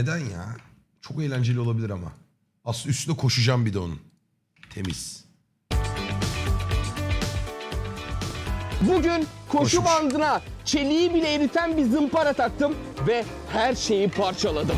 Neden ya? Çok eğlenceli olabilir ama. Aslında üstüne koşacağım bir de onun. Temiz. Bugün koşu Koşmuş. bandına çeliği bile eriten bir zımpara taktım ve her şeyi parçaladım.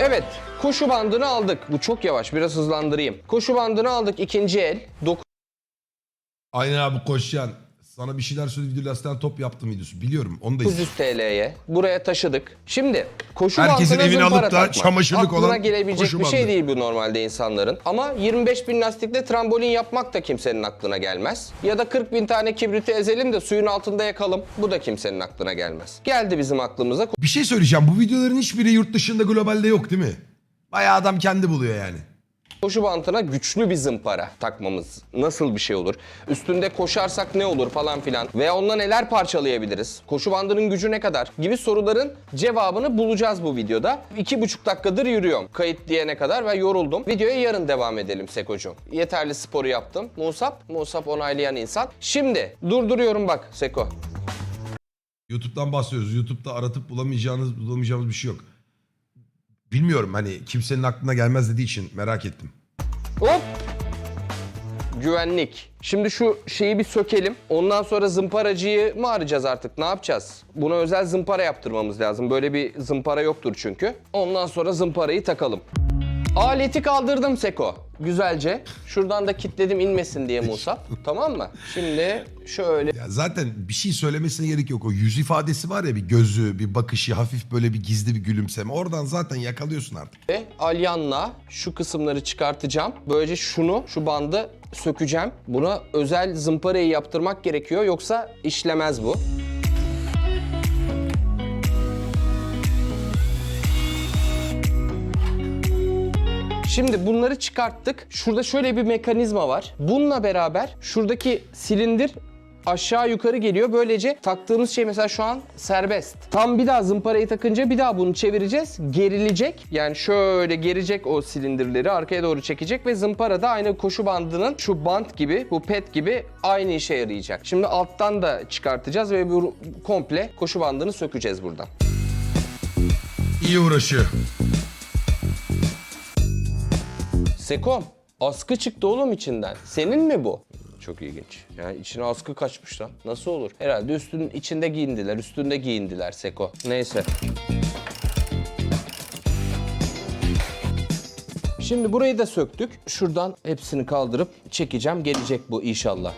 Evet, koşu bandını aldık. Bu çok yavaş, biraz hızlandırayım. Koşu bandını aldık ikinci el. Aynen abi koşacaksın. Sana bir şeyler söyledi video lastiğden top yaptım videosu. Biliyorum onu da 900 izledim. TL'ye buraya taşıdık. Şimdi koşu Herkesin bandına evini zımpara alıp da takmak. çamaşırlık Aklına olan gelebilecek koşu bir şey bandı. değil bu normalde insanların. Ama 25 bin lastikle trambolin yapmak da kimsenin aklına gelmez. Ya da 40 bin tane kibriti ezelim de suyun altında yakalım. Bu da kimsenin aklına gelmez. Geldi bizim aklımıza. Bir şey söyleyeceğim. Bu videoların hiçbiri yurt dışında globalde yok değil mi? Bayağı adam kendi buluyor yani. Koşu bantına güçlü bir zımpara takmamız nasıl bir şey olur? Üstünde koşarsak ne olur falan filan veya onunla neler parçalayabiliriz? Koşu bandının gücü ne kadar? Gibi soruların cevabını bulacağız bu videoda. İki buçuk dakikadır yürüyorum kayıt diyene kadar ve yoruldum. Videoya yarın devam edelim Sekocuğum. Yeterli sporu yaptım. Musab, Musab onaylayan insan. Şimdi durduruyorum bak Seko. YouTube'dan bahsediyoruz. YouTube'da aratıp bulamayacağınız, bulamayacağımız bir şey yok. Bilmiyorum hani kimsenin aklına gelmez dediği için merak ettim. Hop! Güvenlik. Şimdi şu şeyi bir sökelim. Ondan sonra zımparacıyı mı arayacağız artık? Ne yapacağız? Buna özel zımpara yaptırmamız lazım. Böyle bir zımpara yoktur çünkü. Ondan sonra zımparayı takalım. Aleti kaldırdım Seko. Güzelce. Şuradan da kilitledim inmesin diye Musab. tamam mı? Şimdi şöyle Ya zaten bir şey söylemesine gerek yok. O yüz ifadesi var ya bir gözü, bir bakışı, hafif böyle bir gizli bir gülümseme. Oradan zaten yakalıyorsun artık. Alyanla şu kısımları çıkartacağım. Böylece şunu, şu bandı sökeceğim. Buna özel zımparayı yaptırmak gerekiyor yoksa işlemez bu. Şimdi bunları çıkarttık. Şurada şöyle bir mekanizma var. Bununla beraber şuradaki silindir aşağı yukarı geliyor. Böylece taktığımız şey mesela şu an serbest. Tam bir daha zımparayı takınca bir daha bunu çevireceğiz. Gerilecek. Yani şöyle gerecek o silindirleri arkaya doğru çekecek ve zımpara da aynı koşu bandının şu bant gibi, bu pet gibi aynı işe yarayacak. Şimdi alttan da çıkartacağız ve bu komple koşu bandını sökeceğiz buradan. İyi uğraşıyor. Sekom, askı çıktı oğlum içinden. Senin mi bu? Çok ilginç. Yani içine askı kaçmış lan. Nasıl olur? Herhalde üstünün içinde giyindiler, üstünde giyindiler Seko. Neyse. Şimdi burayı da söktük. Şuradan hepsini kaldırıp çekeceğim. Gelecek bu inşallah.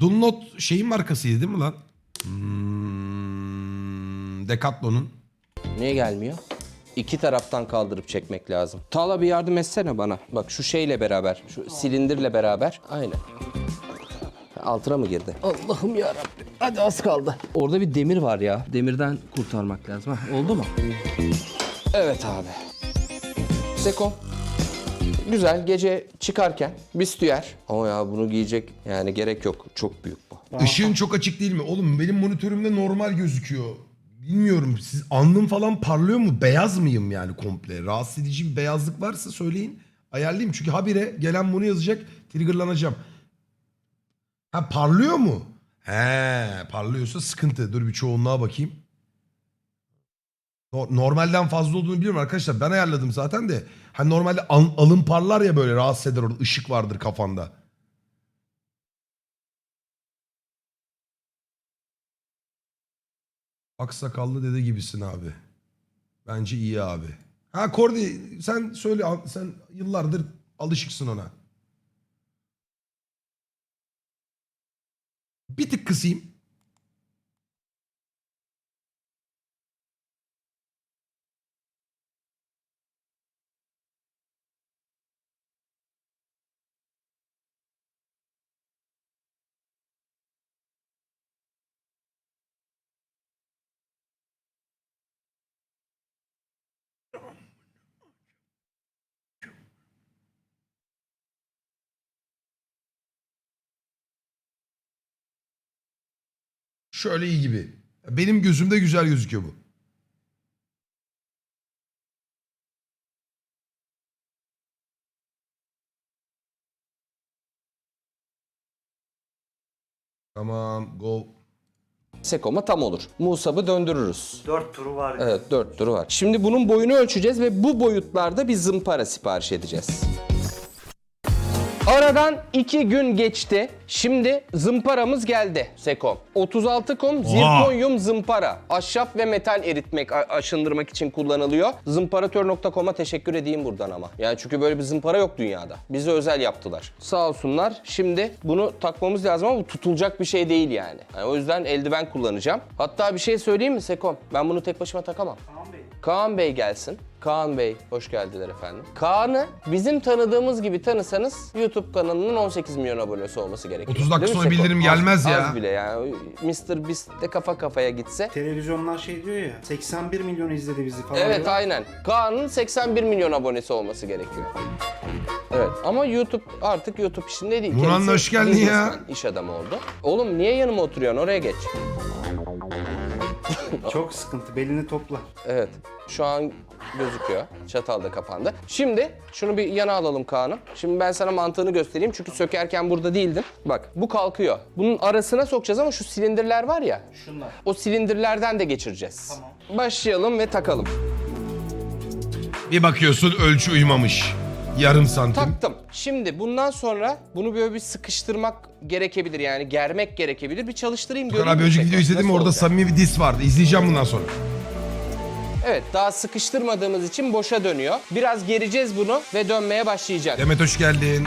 Dunlot şeyin markasıydı değil mi lan? Hmm, Decathlon'un. Niye gelmiyor? İki taraftan kaldırıp çekmek lazım. Tala bir yardım etsene bana. Bak şu şeyle beraber, şu silindirle beraber. Aynen. Altına mı girdi? Allah'ım ya Hadi az kaldı. Orada bir demir var ya. Demirden kurtarmak lazım. Hah, oldu mu? Evet abi. Seko. Güzel gece çıkarken büstüyer. Ama ya bunu giyecek yani gerek yok. Çok büyük bu. Işığın çok açık değil mi? Oğlum benim monitörümde normal gözüküyor. Bilmiyorum siz alnım falan parlıyor mu? Beyaz mıyım yani komple? Rahatsız edici bir beyazlık varsa söyleyin. Ayarlayayım çünkü habire gelen bunu yazacak triggerlanacağım. Ha parlıyor mu? He parlıyorsa sıkıntı. Dur bir çoğunluğa bakayım. No- Normalden fazla olduğunu biliyorum arkadaşlar. Ben ayarladım zaten de. Hani normalde al- alın parlar ya böyle rahatsız eder orada. ışık vardır kafanda. Aksakallı dede gibisin abi. Bence iyi abi. Ha Kordi sen söyle sen yıllardır alışıksın ona. Bir tık kısayım. Şöyle iyi gibi. Benim gözümde güzel gözüküyor bu. Tamam go. Sekoma tam olur. Musab'ı döndürürüz. 4 turu var. Evet 4 turu var. Şimdi bunun boyunu ölçeceğiz ve bu boyutlarda bir zımpara sipariş edeceğiz. Aradan 2 gün geçti. Şimdi zımparamız geldi Sekom. 36 kum zirkonyum zımpara. Ahşap ve metal eritmek, aşındırmak için kullanılıyor. Zımparatör.com'a teşekkür edeyim buradan ama. Yani çünkü böyle bir zımpara yok dünyada. Bize özel yaptılar. Sağ olsunlar. Şimdi bunu takmamız lazım ama bu tutulacak bir şey değil yani. Yani o yüzden eldiven kullanacağım. Hatta bir şey söyleyeyim mi Sekom? Ben bunu tek başıma takamam. Kaan Bey. Kaan Bey gelsin. Kaan Bey, hoş geldiler efendim. Kaan'ı bizim tanıdığımız gibi tanısanız YouTube kanalının 18 milyon abonesi olması gerekiyor. 30 dakika Değil mi sonra Seko? bildirim Az- gelmez ya. Az bile yani. Mr. Beast de kafa kafaya gitse. Televizyonlar şey diyor ya 81 milyon izledi bizi falan Evet diyor. aynen. Kaan'ın 81 milyon abonesi olması gerekiyor. Evet ama YouTube artık YouTube işinde değil. Murat, Kendisi hoş geldin ya. businessman, iş adamı oldu. Oğlum niye yanıma oturuyorsun? Oraya geç. Çok sıkıntı belini topla. Evet. Şu an gözüküyor. Çatal da kapandı. Şimdi şunu bir yana alalım Kaan'ım. Şimdi ben sana mantığını göstereyim çünkü sökerken burada değildim. Bak bu kalkıyor. Bunun arasına sokacağız ama şu silindirler var ya. Şunlar. O silindirlerden de geçireceğiz. Tamam. Başlayalım ve takalım. Bir bakıyorsun ölçü uymamış. Yarım santim. Taktım. Şimdi bundan sonra bunu böyle bir sıkıştırmak gerekebilir yani germek gerekebilir. Bir çalıştırayım Furkan göreyim. abi önceki tekrar? videoyu izledim Nasıl orada olacak? samimi bir dis vardı. İzleyeceğim bundan sonra. Evet daha sıkıştırmadığımız için boşa dönüyor. Biraz gereceğiz bunu ve dönmeye başlayacak. Demet hoş geldin.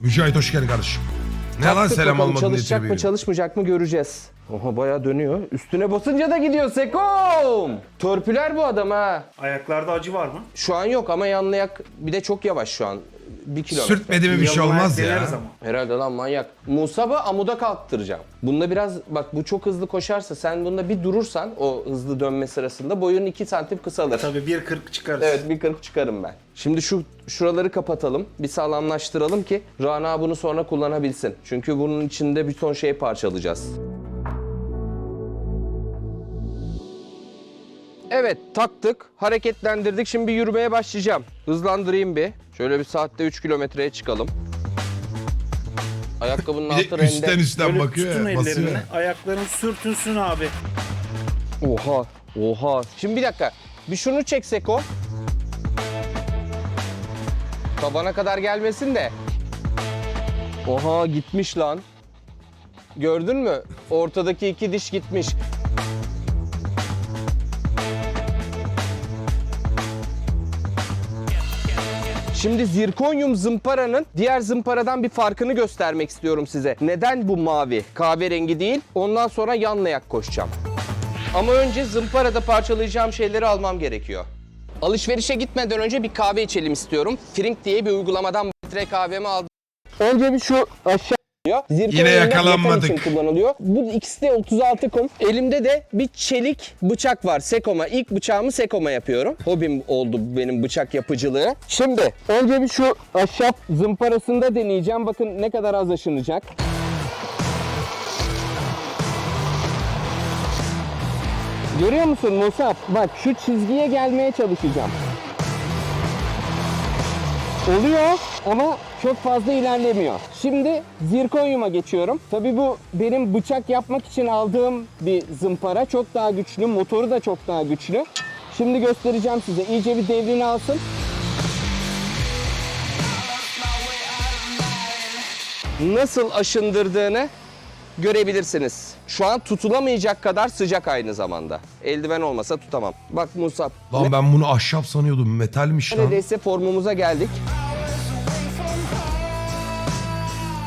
Mücahit hoş geldin kardeşim. Ne lan selam bakalım, almadın diye Çalışacak mı tribe çalışmayacak mı göreceğiz. Oha bayağı dönüyor. Üstüne basınca da gidiyor Sekom. Törpüler bu adam ha. Ayaklarda acı var mı? Şu an yok ama yanlayak bir de çok yavaş şu an. Bir kilometre. Sürtmedi mi bir şey Yalın olmaz ayak ya. deneriz ama. Herhalde lan manyak. Musab'ı amuda kalktıracağım. Bunda biraz bak bu çok hızlı koşarsa sen bunda bir durursan o hızlı dönme sırasında boyun 2 santim kısalır. Tabii 1.40 çıkarız. Evet bir kırık çıkarım ben. Şimdi şu şuraları kapatalım. Bir sağlamlaştıralım ki Rana bunu sonra kullanabilsin. Çünkü bunun içinde bir ton şey parçalayacağız. Evet taktık, hareketlendirdik. Şimdi bir yürümeye başlayacağım. Hızlandırayım bir. Şöyle bir saatte 3 kilometreye çıkalım. Ayakkabının altı de üstten rende. üstten Böyle bakıyor tutun ya. Basıyor. ellerini. ya. Ayakların sürtünsün abi. Oha, oha. Şimdi bir dakika. Bir şunu çeksek o. Tabana kadar gelmesin de. Oha gitmiş lan. Gördün mü? Ortadaki iki diş gitmiş. Şimdi zirkonyum zımparanın diğer zımparadan bir farkını göstermek istiyorum size. Neden bu mavi? Kahverengi değil. Ondan sonra yanlayak koşacağım. Ama önce zımparada parçalayacağım şeyleri almam gerekiyor. Alışverişe gitmeden önce bir kahve içelim istiyorum. Frink diye bir uygulamadan litre kahvemi aldım. Önce bir şu aşağı Zirkon Yine yakalanmadık. için kullanılıyor. Bu ikisi de 36 kum. Elimde de bir çelik bıçak var. Sekoma. İlk bıçağımı Sekoma yapıyorum. Hobim oldu benim bıçak yapıcılığı. Şimdi önce bir şu ahşap zımparasında deneyeceğim. Bakın ne kadar az aşınacak. Görüyor musun Musab? Bak şu çizgiye gelmeye çalışacağım. Oluyor ama çok fazla ilerlemiyor. Şimdi zirkonyuma geçiyorum. Tabii bu benim bıçak yapmak için aldığım bir zımpara. Çok daha güçlü, motoru da çok daha güçlü. Şimdi göstereceğim size. İyice bir devrini alsın. Nasıl aşındırdığını görebilirsiniz. Şu an tutulamayacak kadar sıcak aynı zamanda. Eldiven olmasa tutamam. Bak Musab. Lan ben bunu ahşap sanıyordum. Metalmiş lan. Neredeyse formumuza geldik.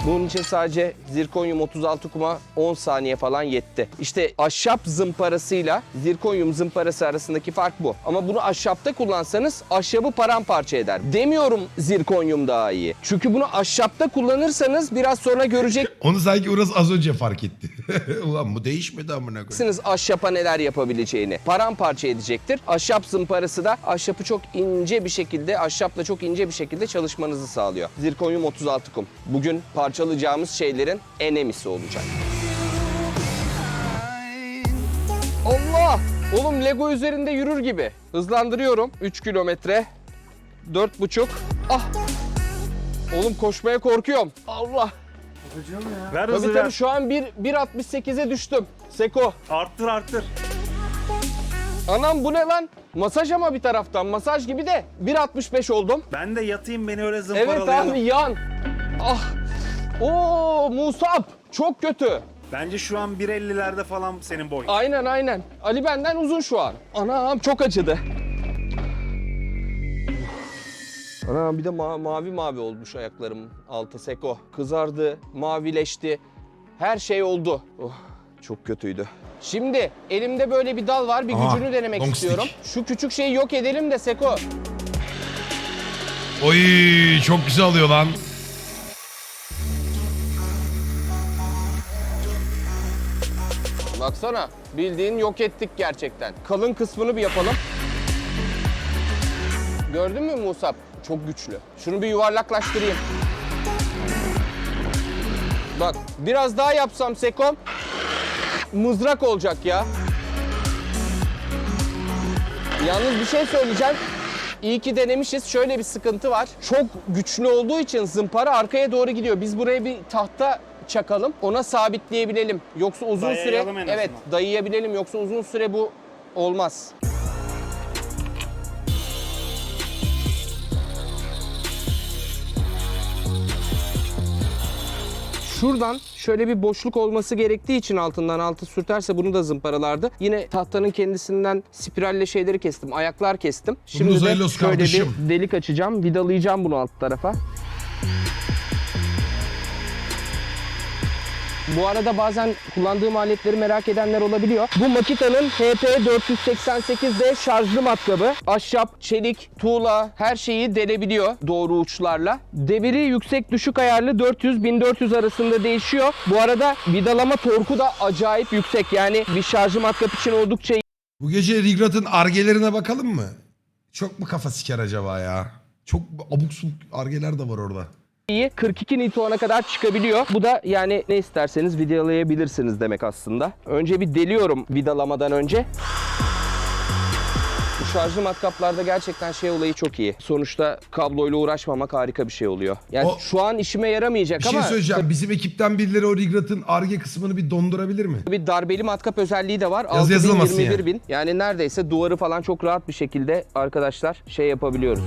Bunun için sadece zirkonyum 36 kuma 10 saniye falan yetti. İşte ahşap zımparasıyla zirkonyum zımparası arasındaki fark bu. Ama bunu ahşapta kullansanız ahşabı paramparça eder. Demiyorum zirkonyum daha iyi. Çünkü bunu ahşapta kullanırsanız biraz sonra göreceksiniz Onu sanki Uras az önce fark etti. Ulan bu değişmedi amına koyayım. ahşapa neler yapabileceğini. Paramparça edecektir. Ahşap zımparası da ahşapı çok ince bir şekilde, ahşapla çok ince bir şekilde çalışmanızı sağlıyor. Zirkonyum 36 kum. Bugün parçalayacağımız şeylerin en emisi olacak. Allah! Oğlum Lego üzerinde yürür gibi. Hızlandırıyorum. 3 kilometre. 4,5. Ah! Oğlum koşmaya korkuyorum. Allah! Ver Tabii hızı tabii ver. şu an bir- 1.68'e düştüm. Seko. Arttır arttır. Anam bu ne lan? Masaj ama bir taraftan. Masaj gibi de 1.65 oldum. Ben de yatayım beni öyle Evet zımparalayalım. abi yan. Ah. Oo Musab. Çok kötü. Bence şu an 1.50'lerde falan senin boy. Aynen aynen. Ali benden uzun şu an. Anam çok acıdı. Anam bir de ma- mavi mavi olmuş ayaklarım altı seko. Kızardı, mavileşti. Her şey oldu. Oh, çok kötüydü. Şimdi elimde böyle bir dal var. Bir Aha, gücünü denemek long istiyorum. Şu küçük şeyi yok edelim de Seko. Oy çok güzel oluyor lan. Baksana bildiğin yok ettik gerçekten. Kalın kısmını bir yapalım. Gördün mü Musab? Çok güçlü. Şunu bir yuvarlaklaştırayım. Bak biraz daha yapsam Sekom mızrak olacak ya. Yalnız bir şey söyleyeceğim. İyi ki denemişiz. Şöyle bir sıkıntı var. Çok güçlü olduğu için zımpara arkaya doğru gidiyor. Biz buraya bir tahta çakalım. Ona sabitleyebilelim. Yoksa uzun süre Dayayalım azından. evet dayayabilelim. Yoksa uzun süre bu olmaz. Şuradan şöyle bir boşluk olması gerektiği için altından altı sürterse bunu da zımparalardı. Yine tahtanın kendisinden spiralle şeyleri kestim. Ayaklar kestim. Şimdi de şöyle kardeşim. bir delik açacağım. Vidalayacağım bunu alt tarafa. Bu arada bazen kullandığım aletleri merak edenler olabiliyor. Bu Makita'nın HP488D şarjlı matkabı. Ahşap, çelik, tuğla her şeyi delebiliyor doğru uçlarla. Deviri yüksek düşük ayarlı 400-1400 arasında değişiyor. Bu arada vidalama torku da acayip yüksek. Yani bir şarjlı matkap için oldukça Bu gece Rigrat'ın argelerine bakalım mı? Çok mu kafa siker acaba ya? Çok abuk subuk argeler de var orada. İyi 42 Newton'a kadar çıkabiliyor. Bu da yani ne isterseniz vidalayabilirsiniz demek aslında. Önce bir deliyorum vidalamadan önce. Bu şarjlı matkaplarda gerçekten şey olayı çok iyi. Sonuçta kabloyla uğraşmamak harika bir şey oluyor. Yani O- şu an işime yaramayacak Bir şey ama söyleyeceğim. Bizim ekipten birileri o Rigrat'ın arge kısmını bir dondurabilir mi? bir darbeli matkap özelliği de var. Yaz 6000, yazılmasın 21 yani. bin. Yani neredeyse duvarı falan çok rahat bir şekilde arkadaşlar şey yapabiliyoruz.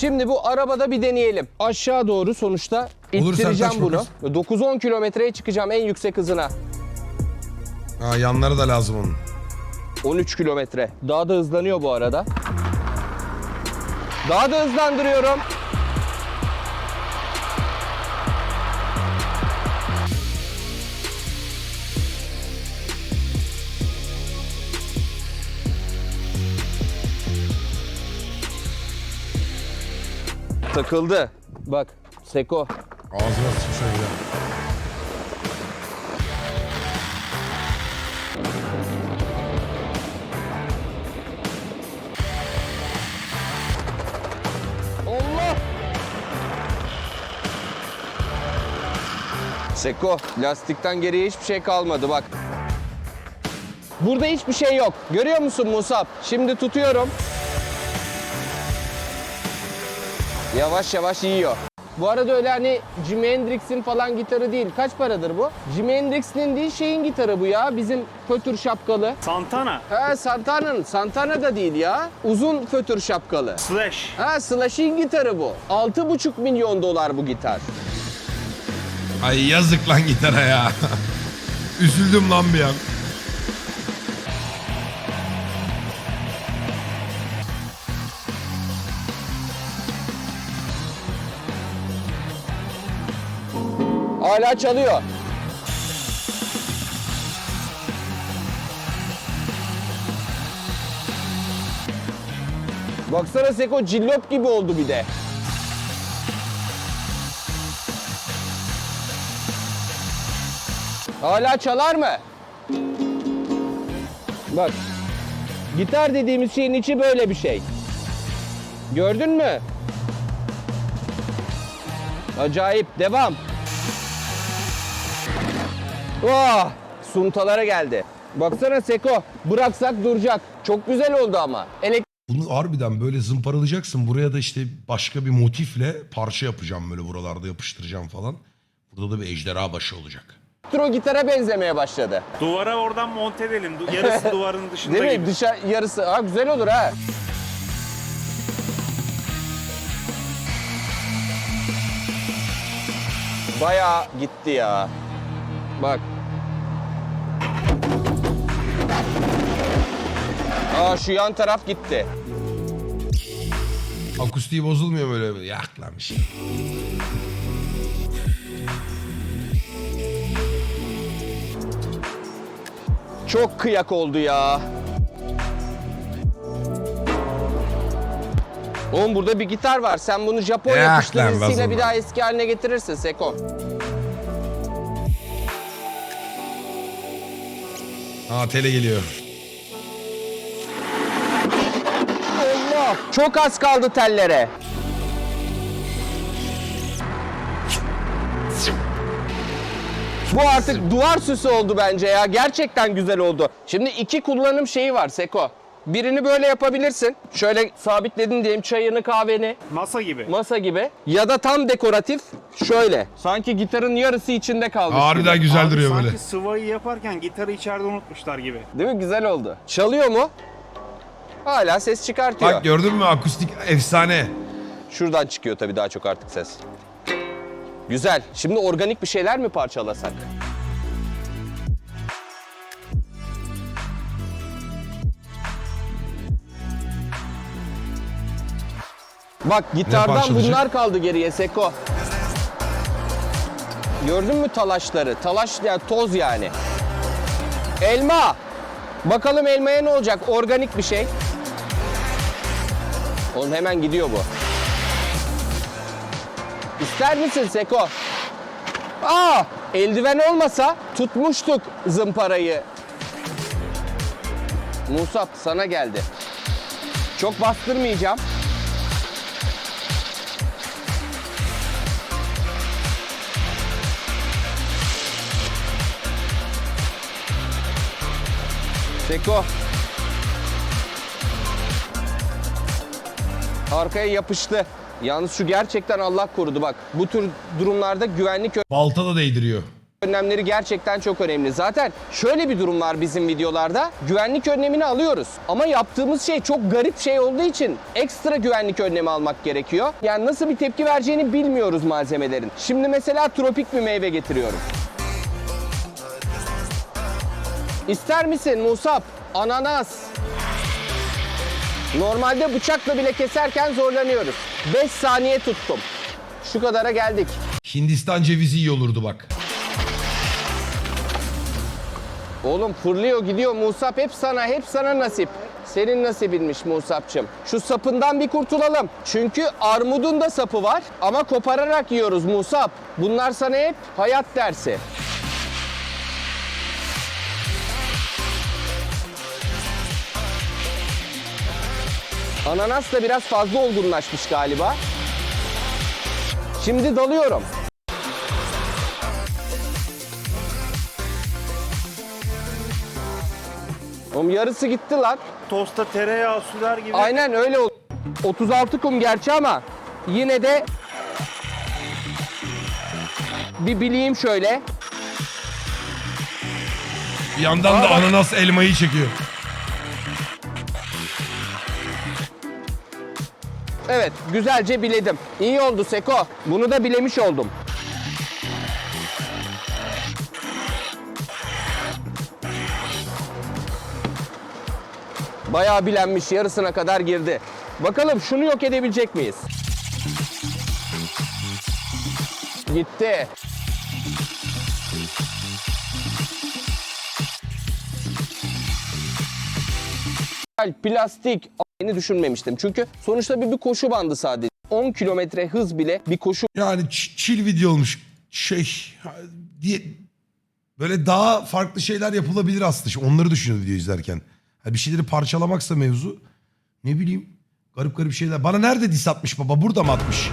Şimdi bu arabada bir deneyelim. Aşağı doğru sonuçta ittireceğim kaç bunu. bakarız? 9-10 kilometreye çıkacağım en yüksek hızına. Ha yanları da lazım onun. 13 kilometre. Daha da hızlanıyor bu arada. Daha da hızlandırıyorum. Takıldı. Bak Seko. Ağzına sıçmış öyle. Allah! Seko, lastikten geriye hiçbir şey kalmadı bak. Burada hiçbir şey yok. Görüyor musun Musab? Şimdi tutuyorum. Yavaş yavaş yiyor. Bu arada öyle hani Jimi Hendrix'in falan gitarı değil. Kaç paradır bu? Jimi Hendrix'in değil şeyin gitarı bu ya. Bizim fötür şapkalı. Santana. He Santana'nın. Santana da değil ya. Uzun fötür şapkalı. Slash. Ha Slash'in gitarı bu. 6,5 milyon dolar bu gitar. Ay yazık lan gitara ya. Üzüldüm lan bir an. Hala çalıyor. Baksana Seko cillop gibi oldu bir de. Hala çalar mı? Bak. Gitar dediğimiz şeyin içi böyle bir şey. Gördün mü? Acayip. Devam. Vah! Suntalara geldi. Baksana Seko. Bıraksak duracak. Çok güzel oldu ama. Elektrik Bunu harbiden böyle zımparalayacaksın. Buraya da işte başka bir motifle parça yapacağım böyle buralarda yapıştıracağım falan. Burada da bir ejderha başı olacak. Elektro gitara benzemeye başladı. Duvara oradan monte edelim. Du- Yarısı duvarın dışında Değil mi? gibi. Dışa yarısı. Ha güzel olur ha. Bayağı gitti ya. Bak. Aa şu yan taraf gitti. Akustiği bozulmuyor böyle. Yak lan bir şey. Çok kıyak oldu ya. Oğlum burada bir gitar var. Sen bunu Japon Yak lan yapıştırıcısıyla bir daha eski haline getirirsin Seko. Ha tele geliyor. Allah! Çok az kaldı tellere. Bu artık duvar süsü oldu bence ya. Gerçekten güzel oldu. Şimdi iki kullanım şeyi var Seko. Birini böyle yapabilirsin. Şöyle sabitledin diyelim çayını kahveni Masa gibi. masa gibi. Ya da tam dekoratif şöyle. Sanki gitarın yarısı içinde kalmış Harbiden gibi. güzel Abi duruyor sanki böyle. sıvayı yaparken gitarı içeride unutmuşlar gibi. Değil mi? Güzel oldu. Çalıyor mu? Hala ses çıkartıyor. Bak gördün mü akustik efsane. Şuradan çıkıyor tabii daha çok artık ses. Güzel. Şimdi organik bir şeyler mi parçalasak? Bak gitardan parçalayacak? bunlar kaldı geriye Seko. Gördün mü talaşları? Talaş yani toz yani. Elma. Bakalım elmaya ne olacak? Organik bir şey. Oğlum hemen gidiyor bu. İster misin Seko? Aa, eldiven olmasa tutmuştuk zımparayı. Musab sana geldi. Çok bastırmayacağım. Seko. Arkaya yapıştı. Yalnız şu gerçekten Allah korudu bak. Bu tür durumlarda güvenlik Balta da değdiriyor. önlemleri gerçekten çok önemli. Zaten şöyle bir durum var bizim videolarda. Güvenlik önlemini alıyoruz. Ama yaptığımız şey çok garip şey olduğu için ekstra güvenlik önlemi almak gerekiyor. Yani nasıl bir tepki vereceğini bilmiyoruz malzemelerin. Şimdi mesela tropik bir meyve getiriyorum. İster misin Musab? Ananas. Normalde bıçakla bile keserken zorlanıyoruz. 5 saniye tuttum. Şu kadara geldik. Hindistan cevizi iyi olurdu bak. Oğlum fırlıyor gidiyor Musab hep sana hep sana nasip. Senin nasibinmiş Musab'cığım. Şu sapından bir kurtulalım. Çünkü armudun da sapı var ama kopararak yiyoruz Musab. Bunlar sana hep hayat dersi. Ananas da biraz fazla olgunlaşmış galiba. Şimdi dalıyorum. Oğlum yarısı gitti lan. Tosta tereyağı sürer gibi. Aynen öyle oldu. 36 kum gerçi ama yine de bir bileyim şöyle. Bir yandan da ananas elmayı çekiyor. Evet güzelce biledim. İyi oldu Seko. Bunu da bilemiş oldum. Bayağı bilenmiş yarısına kadar girdi. Bakalım şunu yok edebilecek miyiz? Gitti. Plastik Yeni düşünmemiştim. Çünkü sonuçta bir, bir koşu bandı sadece. 10 kilometre hız bile bir koşu Yani chill video olmuş. Şey diye böyle daha farklı şeyler yapılabilir aslında. İşte Onları düşünüyorum video izlerken. Ha, bir şeyleri parçalamaksa mevzu ne bileyim garip garip şeyler. Bana nerede dis atmış baba? Burada mı atmış?